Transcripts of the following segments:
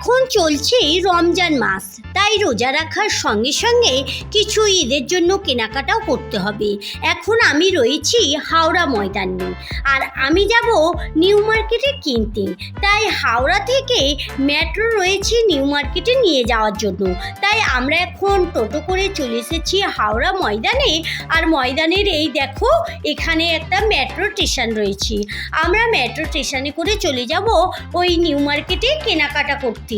এখন চলছে রমজান মাস। তাই রোজা রাখার সঙ্গে সঙ্গে কিছু ঈদের জন্য কেনাকাটাও করতে হবে। এখন আমি রয়েছি হাওড়া ময়দানে। আর আমি যাব নিউ মার্কেটে কিনতে। তাই হাওড়া থেকে মেট্রো রয়েছে নিউ মার্কেটে নিয়ে যাওয়ার জন্য। তাই আমরা এখন টোটো করে চলে এসেছি হাওড়া ময়দানে। আর ময়দানের এই দেখো, এখানে একটা মেট্রো স্টেশন রয়েছে। আমরা মেট্রো স্টেশনে করে চলে যাব ওই নিউ মার্কেটে কেনাকাটা করতে।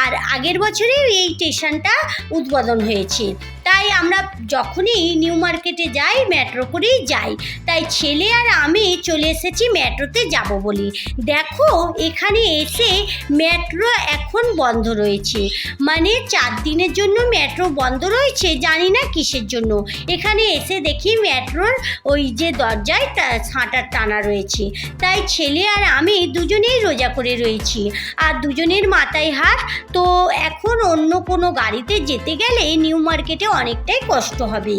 আর আগের বছরে এই স্টেশনটা উদ্বোধন হয়েছে। তাই আমরা যখনই নিউ মার্কেটে যাই, মেট্রো করেই যাই। তাই ছেলে আর আমি চলে এসেছি মেট্রোতে যাব বলি। দেখো, এখানে এসে মেট্রো এখন বন্ধ রয়েছে। মানে চার দিনের জন্য মেট্রো বন্ধ রয়েছে, জানি না কিসের জন্য। এখানে এসে দেখি মেট্রোর ওই যে দরজায় ছাঁটার টানা রয়েছে। তাই ছেলে আর আমি দুজনেই রোজা করে রয়েছি। আর দুজনের মাথায় হাত তো এখন অন্য কোনো গাড়িতে যেতে গেলে নিউ মার্কেটে অনেকটাই কষ্ট হবে।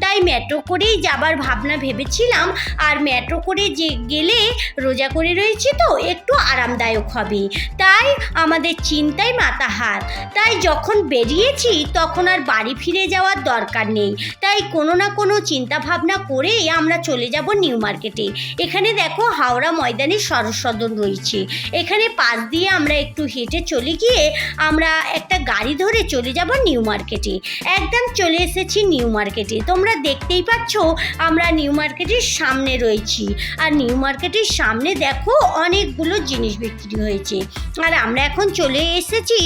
তাই মেট্রো করেই যাবার ভাবনা ভেবেছিলাম। আর মেট্রো করে যে গেলে রোজা করে রয়েছি তো, একটু আরামদায়ক হবে। তাই আমাদের চিন্তায় মাথা হাত তাই যখন বেরিয়েছি, তখন আর বাড়ি ফিরে যাওয়ার দরকার নেই। তাই কোনো না কোনো চিন্তা ভাবনা করেই আমরা চলে যাব নিউ মার্কেটে। এখানে দেখো হাওড়া ময়দানে সরস সদন রয়েছে। এখানে পাশ দিয়ে আমরা একটু হেঁটে চলে গিয়ে আমরা একটা গাড়ি ধরে চলে যাব নিউ মার্কেটে। একদম চলে এসেছি নিউ মার্কেটে। তোমরা দেখতেই পাচ্ছ আমরা নিউ মার্কেটের সামনে রয়েছি। আর নিউ মার্কেটের সামনে দেখো অনেকগুলো জিনিস বিক্রি হয়েছে। আর আমরা এখন চলে এসেছি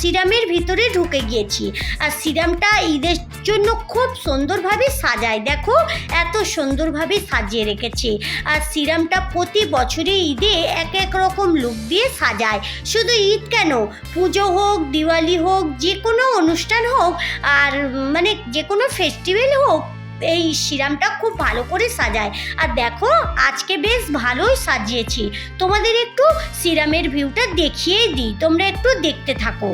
সিরামের ভিতরে ঢুকে গিয়েছি। আর সিরামটা ঈদের জন্য খুব সুন্দরভাবে সাজায়। দেখো, এত সুন্দরভাবে সাজিয়ে রেখেছে। আর সিরামটা প্রতি বছরে ঈদে এক এক রকম লুক দিয়ে সাজায়। শুধু ঈদ কেন? পুজো হোক, দিওয়ালি হোক, যে কোনো অনুষ্ঠান হোক, আর মানে যে কোনো ফেস্টিভ্যাল হোক, এই সিরামটা খুব ভালো করে সাজায়। আর দেখো, আজকে বেশ ভালোই সাজিয়েছি। তোমাদের একটু সিরামের ভিউটা দেখিয়েই দিই। তোমরা একটু দেখতে থাকো।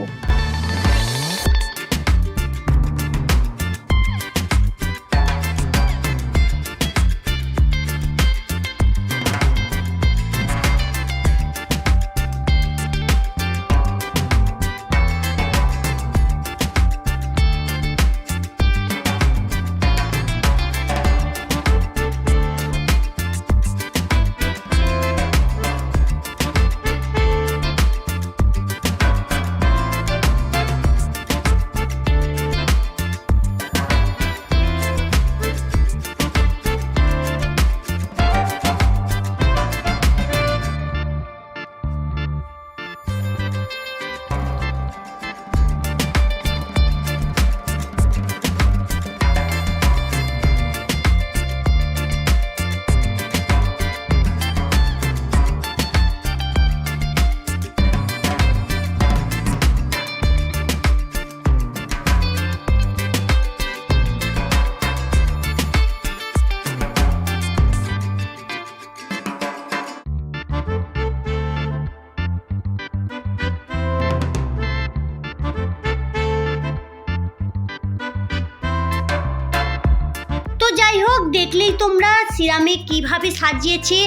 দেখলেই তোমরা সিরামে কীভাবে সাজিয়েছে,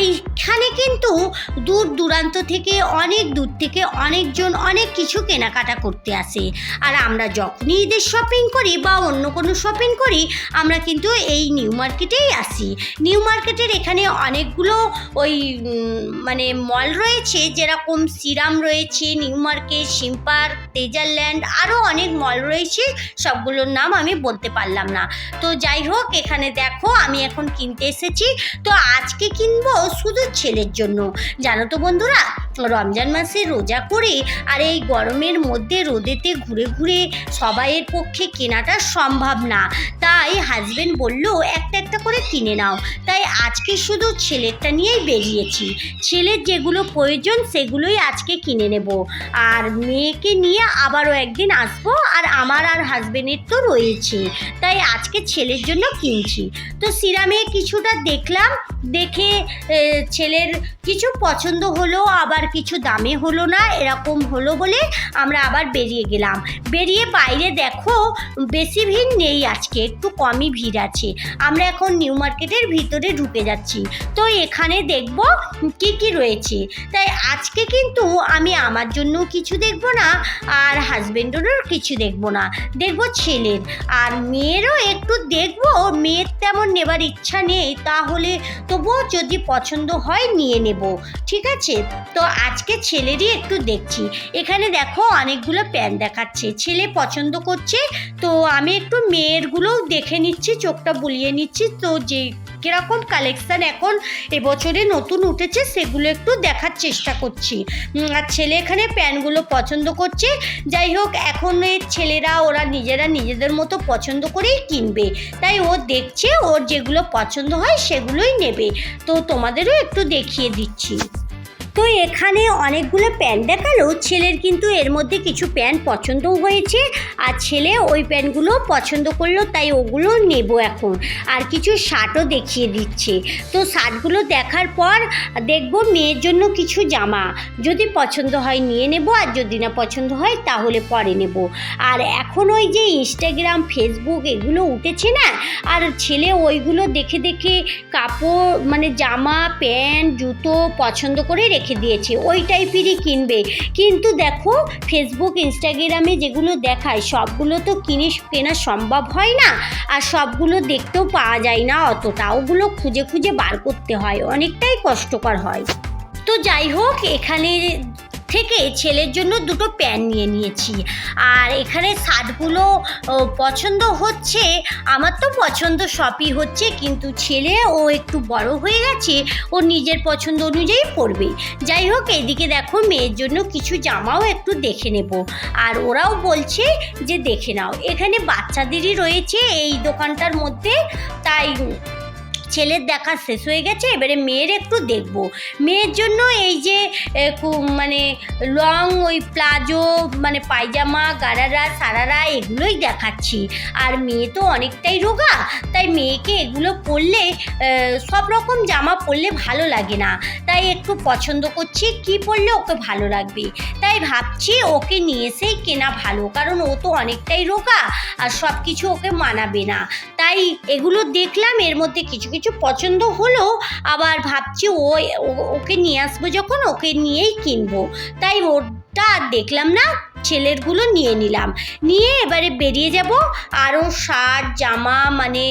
এইখানে কিন্তু দূর দূরান্ত থেকে অনেক দূর থেকে অনেকজন অনেক কিছু কেনাকাটা করতে আসে। আর আমরা যখনই ঈদের শপিং করি বা অন্য কোনো শপিং করি, আমরা কিন্তু এই নিউ মার্কেটেই আসি। নিউ মার্কেটের এখানে অনেকগুলো ওই মানে মল রয়েছে, যেরকম সিরাম রয়েছে, নিউ মার্কেট সিম্পার তেজারল্যান্ড, আরও অনেক মল রয়েছে, সবগুলোর নাম আমি বলতে পারলাম না। তো যাই হোক, এখানে দেখো আমি এখন কিনতে এসেছি। তো আজকে কিনবো শুধু ছেলের জন্য। জানো তো বন্ধুরা, রমজান মাসে রোজা করে আর এই গরমের মধ্যে রোদেতে ঘুরে ঘুরে সবাইয়ের পক্ষে কেনাটা সম্ভব না। তাই হাজবেন্ড বলল, একটা একটা করে কিনে নাও। তাই আজকে শুধু ছেলেরটা নিয়েই বেরিয়েছি। ছেলের যেগুলো প্রয়োজন সেগুলোই আজকে কিনে নেব। আর মেয়েকে নিয়ে আবারও একদিন আসব, আর আমার আর হাজবেন্ডের তো রয়েছে। তাই আজকে ছেলের জন্য কিনছি। তো সিরামে কিছুটা দেখলাম, দেখে ছেলের কিছু পছন্দ হলো, আবার কিছু দামে হলো না, এরকম হলো বলে আমরা আবার বেরিয়ে গেলাম। বেরিয়ে বাইরে দেখো, বেশি ভিড় নেই আজকে, একটু কমই ভিড় আছে। আমরা এখন নিউ মার্কেটের ভিতরে ঢুকে যাচ্ছি। তো এখানে দেখব কি কি রয়েছে। তাই আজকে কিন্তু আমি আমার জন্য কিছু দেখব না, আর হাজবেন্ডেরও কিছু দেখব না। দেখব ছেলের, আর মেয়েরও একটু দেখব মেয়ের তেমন নেবার ইচ্ছা নেই, তাহলে তবুও যদি পছন্দ হয় নিয়ে নেব। ঠিক আছে? তো আজকে ছেলেরই একটু দেখছি। এখানে দেখো অনেকগুলো প্যান্ট দেখাচ্ছে। ছেলে পছন্দ করছে, তো আমি একটু মেয়েরগুলোও দেখে নিচ্ছি, চোখটা বুলিয়ে নিচ্ছি। তো যে কীরকম কালেকশান এখন এবছরে নতুন উঠেছে সেগুলো একটু দেখার চেষ্টা করছি। আর ছেলে এখানে প্যান্টগুলো পছন্দ করছে। যাই হোক, এখন ছেলেরা, ওরা নিজেরা নিজেদের মতো পছন্দ করেই কিনবে। তাই ও দেখছে, ওর যেগুলো পছন্দ হয় সেগুলোই নেবে। তো তোমাদেরও একটু দেখিয়ে দিচ্ছি। তো এখানে অনেকগুলো প্যান্ট দেখাল। ছেলের কিন্তু এর মধ্যে কিছু প্যান্ট পছন্দও হয়েছে, আর ছেলে ওই প্যান্টগুলো পছন্দ করল, তাই ওগুলো নেব এখন। আর কিছু শার্টও দেখিয়ে দিচ্ছে। তো শার্টগুলো দেখার পর দেখব মেয়ের জন্য কিছু জামা। যদি পছন্দ হয় নিয়ে নেব, আর যদি না পছন্দ হয় তাহলে পরে নেব। আর এখন ওই যে ইনস্টাগ্রাম ফেসবুক এগুলো উঠেছে না, আর ছেলে ওইগুলো দেখে দেখে কাপড় মানে জামা, প্যান্ট, জুতো পছন্দ করে রেখে দিয়েছে, ওই টাইপেরই কিনবে। কিন্তু দেখো ফেসবুক ইনস্টাগ্রামে যেগুলো দেখায়, সবগুলো তো কিনে কেনা সম্ভব হয় না। আর সবগুলো দেখতেও পাওয়া যায় না অতটা। ওগুলো খুঁজে খুঁজে বার করতে হয়, অনেকটাই কষ্টকর হয়। তো যাই হোক, এখানে থেকে ছেলের জন্য দুটো প্যান্ট নিয়ে নিয়েছি। আর এখানে শার্টগুলো পছন্দ হচ্ছে। আমার তো পছন্দ সবই হচ্ছে, কিন্তু ছেলে ও একটু বড় হয়ে গেছে, ও নিজের পছন্দ অনুযায়ী পরবে। যাই হোক, এদিকে দেখো মেয়ের জন্য কিছু জামাও একটু দেখে নেব। আর ওরাও বলছে যে দেখে নাও। এখানে বাচ্চাদেরই রয়েছে এই দোকানটার মধ্যে, তাই ছেলের দেখা শেষ হয়ে গেছে, এবারে মেয়ের একটু দেখব। মেয়ের জন্য এই যে মানে লং ওই প্লাজো মানে পায়জামা, গারারা, সারারা, এগুলোই দেখাচ্ছি। আর মেয়ে তো অনেকটাই রোগা, তাই মেয়েকে এগুলো পরলে সব রকম জামা পরলে ভালো লাগে না। তাই একটু পছন্দ করছি, কি পরলে ওকে ভালো লাগবে। তাই ভাবছি ওকে নিয়ে এসেই কেনা ভালো, কারণ ও তো অনেকটাই রোগা, আর সব কিছু ওকে মানাবে না। তাই এগুলো দেখলাম, এর মধ্যে কিছু কিছু পছন্দ হলো, আবার ভাবছি ও ওকে নিয়ে আসব যখন, ওকে নিয়েই কিনবো। তাই ওটা দেখলাম না। ছেলেরগুলো নিয়ে নিলাম। নিয়ে এবারে বেরিয়ে যাব। আরও শার্ট, জামা মানে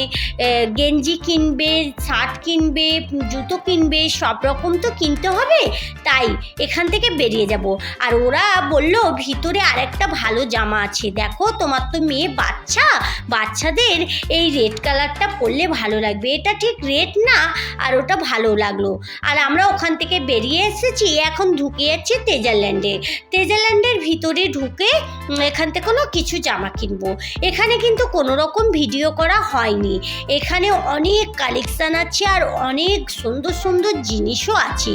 গেঞ্জি কিনবে, শার্ট কিনবে, জুতো কিনবে, সব রকম তো কিনতে হবে। তাই এখান থেকে বেরিয়ে যাব। আর ওরা বলল, ভিতরে আরেকটা ভালো জামা আছে। দেখো, তোমার তো মেয়ে বাচ্চা। বাচ্চাদের এই রেড কালারটা পরলে ভালো লাগবে। এটা ঠিক রেড না, আর ওটা ভালো লাগল। আর আমরা ওখান থেকে বেরিয়ে এসেছি। এখন ঢুকে যাচ্ছি তেজারল্যান্ডে তেজারল্যান্ডের ভিতরে ঢুকে এখান থেকে কোনো কিছু জামা কিনবো। এখানে কিন্তু কোনো রকম ভিডিও করা হয়নি। এখানে অনেক কালেকশান আছে আর অনেক সুন্দর সুন্দর জিনিসও আছে।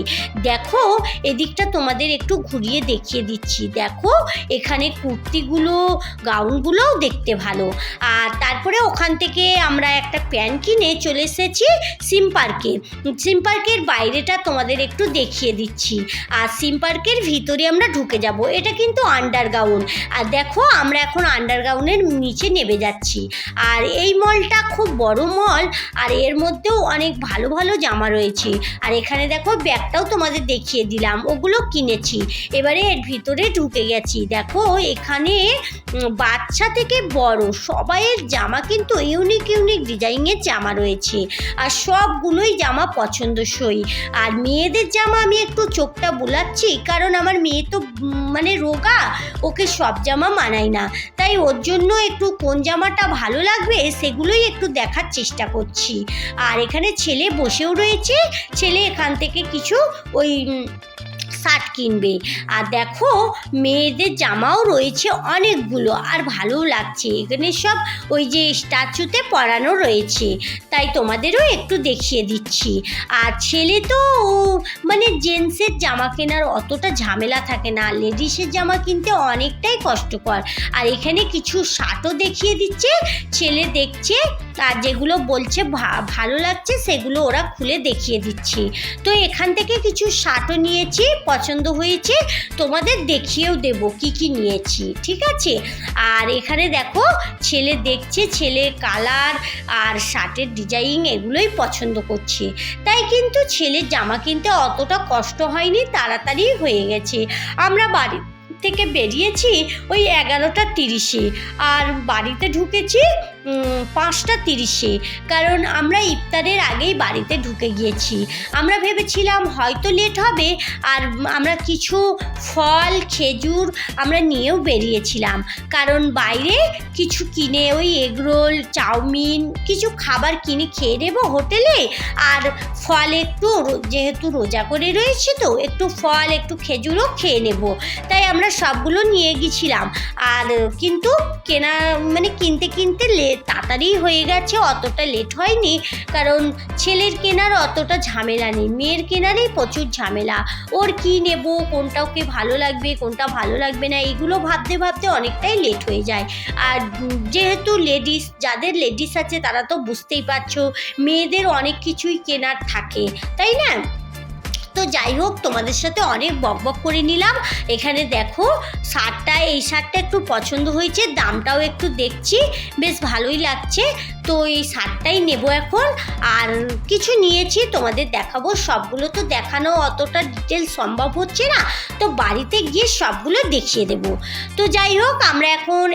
দেখো, এদিকটা তোমাদের একটু ঘুরিয়ে দেখিয়ে দিচ্ছি। দেখো, এখানে কুর্তিগুলো, গাউনগুলোও দেখতে ভালো। আর তারপরে ওখান থেকে আমরা একটা প্যান্ট কিনে চলে এসেছি সিম পার্কে। সিম পার্কের বাইরেটা তোমাদের একটু দেখিয়ে দিচ্ছি। আর সিম পার্কের ভিতরে আমরা ঢুকে যাব। এটা কিন্তু আন্ডারগ্রাউন্ড আর দেখো, আমরা এখন আন্ডারগ্রাউন্ডের নিচে নেমে যাচ্ছি। আর এই মলটা খুব বড় মল আর এর মধ্যেও অনেক ভালো ভালো জামা রয়েছে। আর এখানে দেখো, ব্যাগটাও তোমাদের দেখিয়ে দিলাম, ওগুলো কিনেছি। এবারে এর ভিতরে ঢুকে গেছি। দেখো, এখানে বাচ্চা থেকে বড়, সবাইয়ের জামা কিন্তু ইউনিক ইউনিক ডিজাইনের জামা রয়েছে। আর সবগুলোই জামা পছন্দসই। আর মেয়েদের জামা আমি একটু চোখটা বোলাচ্ছি, কারণ আমার মেয়ে তো মানে রোগা ওকে সব জামা মানায় না। তাই ওর জন্য একটু কোন জামাটা ভালো লাগবে সেগুলোই একটু দেখার চেষ্টা করছি। আর এখানে ছেলে বসেও রয়েছে। ছেলে এখান থেকে কিছু ওই শার্ট কিনবে। আর দেখো, মেয়েদের জামাও রয়েছে অনেকগুলো, আর ভালোও লাগছে। এখানে সব ওই যে স্ট্যাচুতে পরানো রয়েছে। তাই তোমাদেরও একটু দেখিয়ে দিচ্ছি। আর ছেলে তো মানে জেন্টসের জামা কেনার অতটা ঝামেলা থাকে না। লেডিসের জামা কিনতে অনেকটাই কষ্টকর। আর এখানে কিছু শার্টও দেখিয়ে দিচ্ছে। ছেলে দেখছে, আর যেগুলো বলছে ভালো লাগছে, সেগুলো ওরা খুলে দেখিয়ে দিচ্ছে। তো এখান থেকে কিছু শার্টও নিয়েছি পছন্দ হয়েছে, তোমাদের দেখিয়েও দেব কি কি নিয়েছি, ঠিক আছে? আর এখানে দেখো, ছেলে দেখছে ছেলে কালার আর শার্টের ডিজাইন এগুলোই পছন্দ করছে। তাই কিন্তু ছেলের জামা কিনতে অতটা কষ্ট হয়নি, তাড়াতাড়ি হয়ে গেছে। আমরা বাড়ি থেকে বেরিয়েছি ওই এগারোটা তিরিশে। আর বাড়িতে ঢুকেছি পাঁচটা তিরিশে। কারণ আমরা ইফতারের আগেই বাড়িতে ঢুকে গিয়েছি। আমরা ভেবেছিলাম হয়তো লেট হবে আর আমরা কিছু ফল, খেজুর আমরা নিয়েও বেরিয়েছিলাম। কারণ বাইরে কিছু কিনে ওই এগরোল চাউমিন, কিছু খাবার কিনে খেয়ে নেব হোটেলে। আর ফল একটু যেহেতু রোজা করে রয়েছে তো, একটু ফল, একটু খেজুরও খেয়ে নেব। তাই আমরা সবগুলো নিয়ে গেছিলাম আর কিন্তু কেনা মানে কিনতে কিনতে লেট তাড়াতাড়ি হয়ে গেছে, অতটা লেট হয়নি, কারণ ছেলের কেনার অতটা ঝামেলা নেই, মেয়ের কেনারই প্রচুর ঝামেলা। ওর কি নেব, কোনটা ওকে ভালো লাগবে, কোনটা ভালো লাগবে না, এগুলো ভাবতে ভাবতে অনেকটাই লেট হয়ে যায়। আর যেহেতু লেডিস যাদের লেডিস আছে তারা তো বুঝতেই পারছ, মেয়েদের অনেক কিছুই কেনার থাকে, তাই না? তো যাই হোক, তোমাদের সাথে অনেক বক বক করে নিলাম। এখানে দেখো, শার্টটা, এই শার্টটা একটু পছন্দ হয়েছে, দামটাও একটু দেখছি, বেশ ভালোই লাগছে। তো এই শার্টটাই নেব এখন। আর কিছু নিয়েছি, তোমাদের দেখাবো, সবগুলো তো দেখানো অতটা ডিটেল সম্ভব হচ্ছে না। তো বাড়িতে গিয়ে সবগুলো দেখিয়ে দেব। তো যাই হোক, আমরা এখন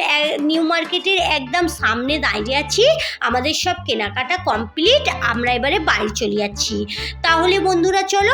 নিউ মার্কেটের একদম সামনে দাঁড়িয়ে আছি। আমাদের সব কেনাকাটা কমপ্লিট আমরা এবারে বাড়ি চলে যাচ্ছি। তাহলে বন্ধুরা, চলো